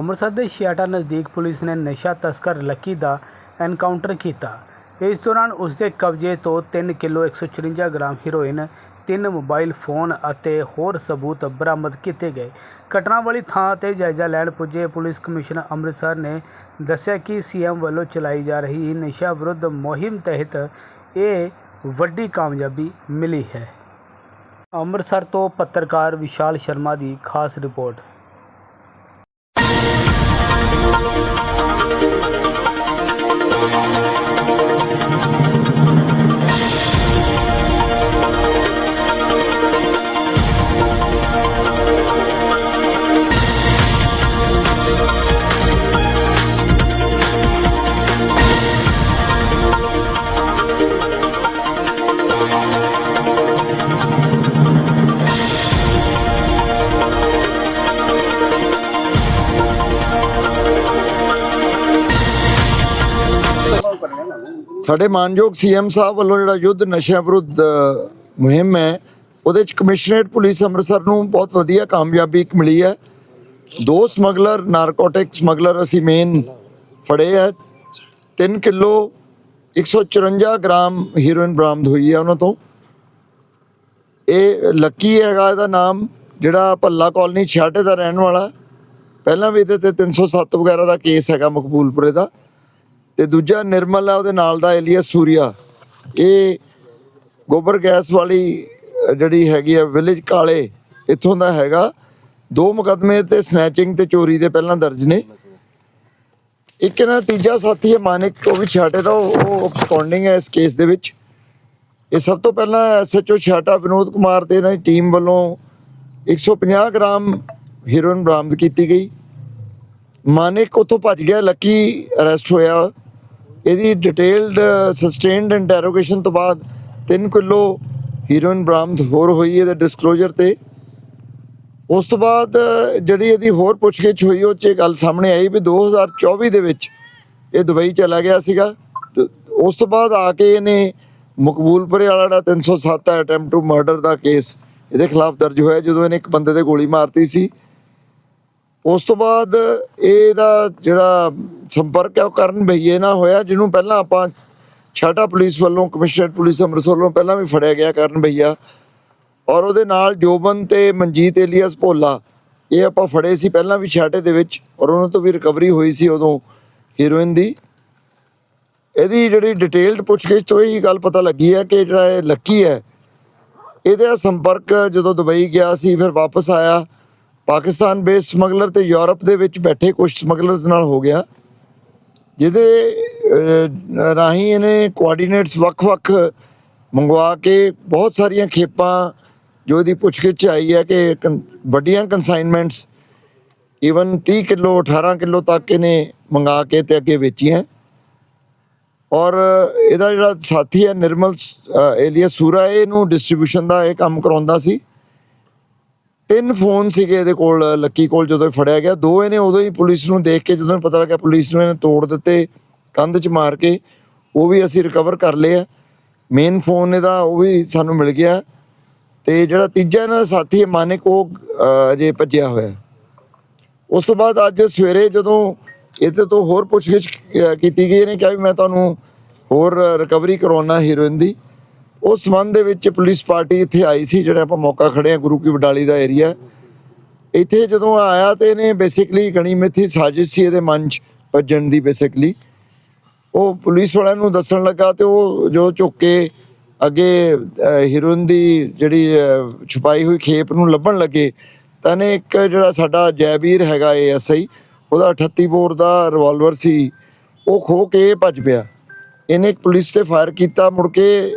ਅੰਮ੍ਰਿਤਸਰ ਦੇ ਛਿਆਟਾ ਨਜ਼ਦੀਕ ਪੁਲਿਸ ਨੇ ਨਸ਼ਾ ਤਸਕਰ ਲੱਕੀ ਦਾ ਐਨਕਾਊਂਟਰ ਕੀਤਾ ਇਸ ਦੌਰਾਨ ਉਸ ਦੇ ਕਬਜ਼ੇ ਤੋਂ 3 ਕਿਲੋ 154 ਗ੍ਰਾਮ ਹੈਰੋਇਨ ਤਿੰਨ ਮੋਬਾਈਲ ਫੋਨ ਅਤੇ ਹੋਰ ਸਬੂਤ ਬਰਾਮਦ ਕੀਤੇ ਗਏ। ਘਟਨਾ ਵਾਲੀ ਥਾਂ ਤੇ ਜਾਇਜ਼ਾ ਲੈਣ ਪੁੱਜੇ ਪੁਲਿਸ ਕਮਿਸ਼ਨਰ ਅੰਮ੍ਰਿਤਸਰ ਨੇ ਦੱਸਿਆ ਕਿ ਸੀਐਮ ਵੱਲੋਂ ਚਲਾਈ ਜਾ ਰਹੀ ਨਸ਼ਾ ਵਿਰੁੱਧ ਮੁਹਿੰਮ ਤਹਿਤ ਇਹ ਵੱਡੀ ਕਾਮਯਾਬੀ ਮਿਲੀ ਹੈ। ਅੰਮ੍ਰਿਤਸਰ ਤੋਂ ਪੱਤਰਕਾਰ ਵਿਸ਼ਾਲ ਸ਼ਰਮਾ ਦੀ ਖਾਸ ਰਿਪੋਰਟ। ਸਾਡੇ ਮਾਨਯੋਗ ਸੀਐਮ ਸਾਹਿਬ ਵੱਲੋਂ ਜਿਹੜਾ ਯੁੱਧ ਨਸ਼ਿਆਂ ਵਿਰੁੱਧ ਮੁਹਿੰਮ ਹੈ, ਉਹਦੇ ਚ ਕਮਿਸ਼ਨਰੇਟ ਪੁਲਿਸ ਅੰਮ੍ਰਿਤਸਰ ਨੂੰ ਬਹੁਤ ਵਧੀਆ ਕਾਮਯਾਬੀ ਇੱਕ ਮਿਲੀ ਹੈ। ਦੋ ਸਮਗਲਰ, ਨਾਰਕੋਟਿਕ ਸਮਗਲਰ ਅਸੀਂ ਮੇਨ ਫੜੇ ਹੈ। 3 ਕਿਲੋ 154 ਗ੍ਰਾਮ ਹੀਰੋਇਨ ਬਰਾਮਦ ਹੋਈ ਹੈ ਉਹਨਾਂ ਤੋਂ। ਇਹ ਲੱਕੀ ਹੈਗਾ ਇਹਦਾ ਨਾਮ, ਜਿਹੜਾ ਭੱਲਾ ਕਾਲਨੀ ਛਾਟੇ ਦਾ ਰਹਿਣ ਵਾਲਾ। ਪਹਿਲਾਂ ਵੀ ਇਹਦੇ ਤੇ 307 ਵਗੈਰਾ ਦਾ ਕੇਸ ਹੈਗਾ ਮਕਬੂਲਪੁਰੇ ਦਾ। ਤੇ ਦੂਜਾ ਨਿਰਮਲ ਹੈ ਉਹਦੇ ਨਾਲ ਦਾ ਏਲੀਅਸ ਸੂਰਿਆ। ਇਹ ਗੋਬਰ ਗੈਸ ਵਾਲੀ ਜਿਹੜੀ ਹੈਗੀ ਆ ਵਿਲੇਜ ਕਾਲੇ, ਇੱਥੋਂ ਦਾ ਹੈਗਾ। ਦੋ ਮੁਕਦਮੇ ਤੇ ਸਨੈਚਿੰਗ ਤੇ ਚੋਰੀ ਦੇ ਪਹਿਲਾਂ ਦਰਜ ਨੇ। ਇੱਕ ਇਹਨਾਂ ਦਾ ਤੀਜਾ ਸਾਥੀ ਹੈ, ਮਾਨਿਕ, ਉਹ ਵੀ ਛਾਟੇ ਦਾ, ਉਹ ਉਹ ਅਬਸਕੌਂਡਿੰਗ ਹੈ ਇਸ ਕੇਸ ਦੇ ਵਿੱਚ। ਇਹ ਸਭ ਤੋਂ ਪਹਿਲਾਂ ਐਸਐਚਓ ਛਾਟਾ ਵਿਨੋਦ ਕੁਮਾਰ ਤੇ ਇਹਨਾਂ ਦੀ ਟੀਮ ਵੱਲੋਂ 150 ਗ੍ਰਾਮ ਹੀਰੋਇਨ ਬਰਾਮਦ ਕੀਤੀ ਗਈ। ਮਾਨਿਕ ਉੱਥੋਂ ਭੱਜ ਗਿਆ ਲੱਕੀ ਅਰੈਸਟ ਹੋਇਆ। ਇਹਦੀ ਡਿਟੇਲਡ ਸਸਟੇਨਡ ਇੰਟਰੋਗੇਸ਼ਨ ਤੋਂ ਬਾਅਦ 3 ਕਿਲੋ ਹੀਰੋਇਨ ਬਰਾਮਦ ਹੋਰ ਹੋਈ ਇਹਦੇ ਡਿਸਕਲੋਜ਼ਰ ਤੇ। ਉਸ ਤੋਂ ਬਾਅਦ uh, ਜਿਹੜੀ ਇਹਦੀ ਹੋਰ ਪੁੱਛਗਿੱਛ ਹੋਈ, ਉਹ 'ਚ ਇਹ ਗੱਲ ਸਾਹਮਣੇ ਆਈ ਵੀ 2024 ਦੇ ਵਿੱਚ ਇਹ ਦੁਬਈ ਚਲਾ ਗਿਆ ਸੀਗਾ। ਉਸ ਤੋਂ ਬਾਅਦ ਆ ਕੇ ਇਹਨੇ ਮਕਬੂਲਪੁਰੇ ਵਾਲਾ ਜਿਹੜਾ 307 ਹੈ ਅਟੈਂਪਟ ਟੂ ਮਰਡਰ ਦਾ ਕੇਸ ਇਹਦੇ ਖਿਲਾਫ ਦਰਜ ਹੋਇਆ ਜਦੋਂ ਇਹਨੇ ਇੱਕ ਬੰਦੇ ਤੇ ਗੋਲੀ ਮਾਰਤੀ ਸੀ। ਉਸ ਤੋਂ ਬਾਅਦ, ਇਹਦਾ ਜਿਹੜਾ ਸੰਪਰਕ ਹੈ ਉਹ ਕਰਨ ਭਈਏ ਨਾਲ ਹੋਇਆ, ਜਿਹਨੂੰ ਪਹਿਲਾਂ ਆਪਾਂ ਛਾਟਾ ਪੁਲਿਸ ਵੱਲੋਂ ਕਮਿਸ਼ਨਰ ਪੁਲਿਸ ਅੰਮ੍ਰਿਤਸਰ ਵੱਲੋਂ ਪਹਿਲਾਂ ਵੀ ਫੜਿਆ ਗਿਆ ਕਰਨ ਭਈਆ ਔਰ ਉਹਦੇ ਨਾਲ ਜੋਬਨ ਤੇ ਮਨਜੀਤ ਏਲੀਅਸ ਭੋਲਾ, ਇਹ ਆਪਾਂ ਫੜੇ ਸੀ ਪਹਿਲਾਂ ਵੀ ਛਾਟੇ ਦੇ ਵਿੱਚ, ਔਰ ਉਹਨਾਂ ਤੋਂ ਵੀ ਰਿਕਵਰੀ ਹੋਈ ਸੀ ਉਦੋਂ ਹੀਰੋਇਨ ਦੀ। ਇਹਦੀ ਜਿਹੜੀ ਡਿਟੇਲਡ ਪੁੱਛਗਿੱਛ ਤੋਂ ਇਹ ਗੱਲ ਪਤਾ ਲੱਗੀ ਹੈ ਕਿ ਜਿਹੜਾ ਇਹ ਲੱਕੀ ਹੈ, ਇਹਦਾ ਸੰਪਰਕ ਜਦੋਂ ਦੁਬਈ ਗਿਆ ਸੀ, ਫਿਰ ਵਾਪਸ ਆਇਆ। ਪਾਕਿਸਤਾਨ ਬੇਸ ਸਮਗਲਰ ਤੇ ਯੂਰਪ ਦੇ ਵਿੱਚ ਬੈਠੇ ਕੁਝ ਸਮਗਲਰਸ ਨਾਲ ਹੋ ਗਿਆ। ਜਿਹਦੇ ਰਾਹੀਂ ਇਹਨੇ ਕੋਆਰਡੀਨੇਟਸ ਵੱਖ-ਵੱਖ ਮੰਗਵਾ ਕੇ ਬਹੁਤ ਸਾਰੀਆਂ ਖੇਪਾਂ ਜੋ ਇਹਦੀ ਪੁੱਛਗਿੱਛ ਆਈ ਹੈ ਕਿ ਕਨ- ਵੱਡੀਆਂ ਕਨਸਾਈਨਮੈਂਟਸ ਈਵਨ 30 ਕਿਲੋ 18 ਕਿਲੋ ਤੱਕ ਇਹਨੇ ਮੰਗਾ ਕੇ ਤੇ ਅੱਗੇ ਵੇਚੀਆਂ। ਔਰ ਇਹਦਾ ਜਿਹੜਾ ਸਾਥੀ ਹੈ ਨਿਰਮਲ ਏਲੀਆ ਸੂਰਾ ਇਹਨੂੰ ਡਿਸਟ੍ਰੀਬਿਊਸ਼ਨ ਦਾ ਇਹ ਕੰਮ ਕਰਾਉਂਦਾ ਸੀ। ਤਿੰਨ ਫੋਨ ਸੀਗੇ ਇਹਦੇ ਕੋਲ, ਲੱਕੀ ਕੋਲ ਜਦੋਂ ਇਹ ਫੜਿਆ ਗਿਆ, ਦੋ ਇਹਨੇ ਉਦੋਂ ਹੀ ਪੁਲਿਸ ਨੂੰ ਦੇਖ ਕੇ ਜਦੋਂ ਪਤਾ ਲੱਗਿਆ ਪੁਲਿਸ ਨੂੰ ਇਹਨੇ ਤੋੜ ਦਿੱਤੇ, ਕੰਧ 'ਚ ਮਾਰ ਕੇ, ਉਹ ਵੀ ਅਸੀਂ ਰਿਕਵਰ ਕਰ ਲਏ ਆ। ਮੇਨ ਫੋਨ ਇਹਦਾ, ਉਹ ਵੀ ਸਾਨੂੰ ਮਿਲ ਗਿਆ। ਤੇ ਜਿਹੜਾ ਤੀਜਾ ਇਹਨਾਂ ਦਾ ਸਾਥੀ ਹੈ, ਮਾਨਿਕ, ਉਹ ਅਜੇ ਭੱਜਿਆ ਹੋਇਆ ਉਸ ਤੋਂ ਬਾਅਦ ਅੱਜ ਸਵੇਰੇ ਜਦੋਂ ਇਹਦੇ ਤੋਂ ਹੋਰ ਪੁੱਛਗਿੱਛ ਕੀਤੀ ਗਈ, ਇਹਨੇ ਕਿਹਾ ਵੀ ਮੈਂ ਤੁਹਾਨੂੰ ਹੋਰ ਰਿਕਵਰੀ ਕਰਵਾਉਣਾ ਹੀਰੋਇਨ ਦੀ। ਉਸ ਸੰਬੰਧ ਦੇ ਵਿੱਚ ਪੁਲਿਸ ਪਾਰਟੀ ਇੱਥੇ ਆਈ ਸੀ, ਜਿਹੜਾ ਆਪਾਂ ਮੌਕਾ ਖੜੇ ਆ ਗੁਰੂ ਕੀ ਵਡਾਲੀ ਦਾ ਏਰੀਆ ਇੱਥੇ ਜਦੋਂ ਆਇਆ ਤੇ ਇਹਨੇ ਬੇਸਿਕਲੀ ਗਣੀ ਮਿੱਥੀ ਸਾਜ਼ਿਸ਼ ਸੀ ਇਹਦੇ ਮਨ 'ਚ ਭੱਜਣ ਦੀ ਬੇਸਿਕਲੀ ਉਹ ਪੁਲਿਸ ਵਾਲਿਆਂ ਨੂੰ ਦੱਸਣ ਲੱਗਾ ਤੇ ਉਹ ਜੋ ਝੁੱਕ ਕੇ ਅੱਗੇ ਹੀਰੋਇਨ ਦੀ ਜਿਹੜੀ ਛੁਪਾਈ ਹੋਈ ਖੇਪ ਨੂੰ ਲੱਭਣ ਲੱਗੇ, ਤਾਂ ਨੇ ਇੱਕ ਜਿਹੜਾ ਸਾਡਾ ਜੈਬੀਰ ਹੈਗਾ ਏਐਸਆਈ ਉਹਦਾ 38 ਬੋਰ ਦਾ ਰਿਵਾਲਵਰ ਸੀ, ਉਹ ਖੋ ਕੇ ਭੱਜ ਪਿਆ। ਇਹਨੇ ਇੱਕ ਪੁਲਿਸ ਤੇ ਫਾਇਰ ਕੀਤਾ, ਮੁੜ ਕੇ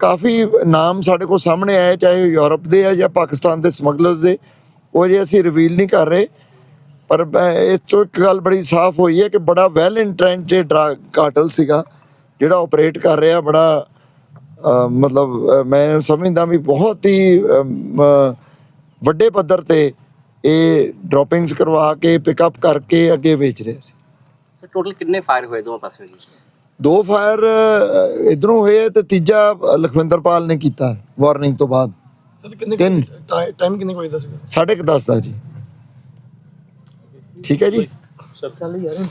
ਕਾਫੀ ਨਾਮ ਸਾਡੇ ਕੋਲ ਸਾਹਮਣੇ ਆਏ, ਚਾਹੇ ਉਹ ਯੂਰਪ ਦੇ ਆ ਜਾਂ ਪਾਕਿਸਤਾਨ ਦੇ ਸਮਗਲਰਸ ਦੇ, ਉਹ ਜੇ ਅਸੀਂ ਰਿਵੀਲ ਨਹੀਂ ਕਰ ਰਹੇ। ਪਰ ਮੈਂ ਇਹ ਤੋਂ ਇੱਕ ਗੱਲ ਬੜੀ ਸਾਫ਼ ਹੋਈ ਹੈ ਕਿ ਬੜਾ ਵੈਲ ਇੰਟ੍ਰੈਂਡ ਡਰਗ ਕਾਰਟਲ ਸੀਗਾ, ਜਿਹੜਾ ਆਪਰੇਟ ਕਰ ਰਿਹਾ, ਬੜਾ ਮਤਲਬ ਮੈਂ ਸਮਝਦਾ ਵੀ ਬਹੁਤ ਹੀ ਵੱਡੇ ਪੱਧਰ ਤੇ ਇਹ ਡ੍ਰੌਪਿੰਗਸ ਕਰਵਾ ਕੇ ਪਿਕਅਪ ਕਰਕੇ ਅੱਗੇ ਵੇਚ ਰਿਹਾ ਸੀ। ਸਰ ਟੋਟਲ ਕਿੰਨੇ ਫਾਇਰ ਹੋਏ ਦੋਵਾਂ ਪਾਸੇ ਜੀ? ਦੋ ਫਾਇਰ ਇਧਰੋਂ ਹੋਏ ਆ ਤੇ ਤੀਜਾ ਲਖਵਿੰਦਰਪਾਲ ਨੇ ਕੀਤਾ ਵਾਰਨਿੰਗ ਤੋਂ ਬਾਅਦ। ਸਰ ਕਿੰਨੇ ਤਿੰਨ। ਟਾਈਮ ਕਿੰਨੇ ਕੋਈ ਦੱਸੋ ਸਾਢੇ ਕੁ ਦਸ ਦਾ ਜੀ। ਠੀਕ ਹੈ ਜੀ। ਚੱਲ ਯਾਰ।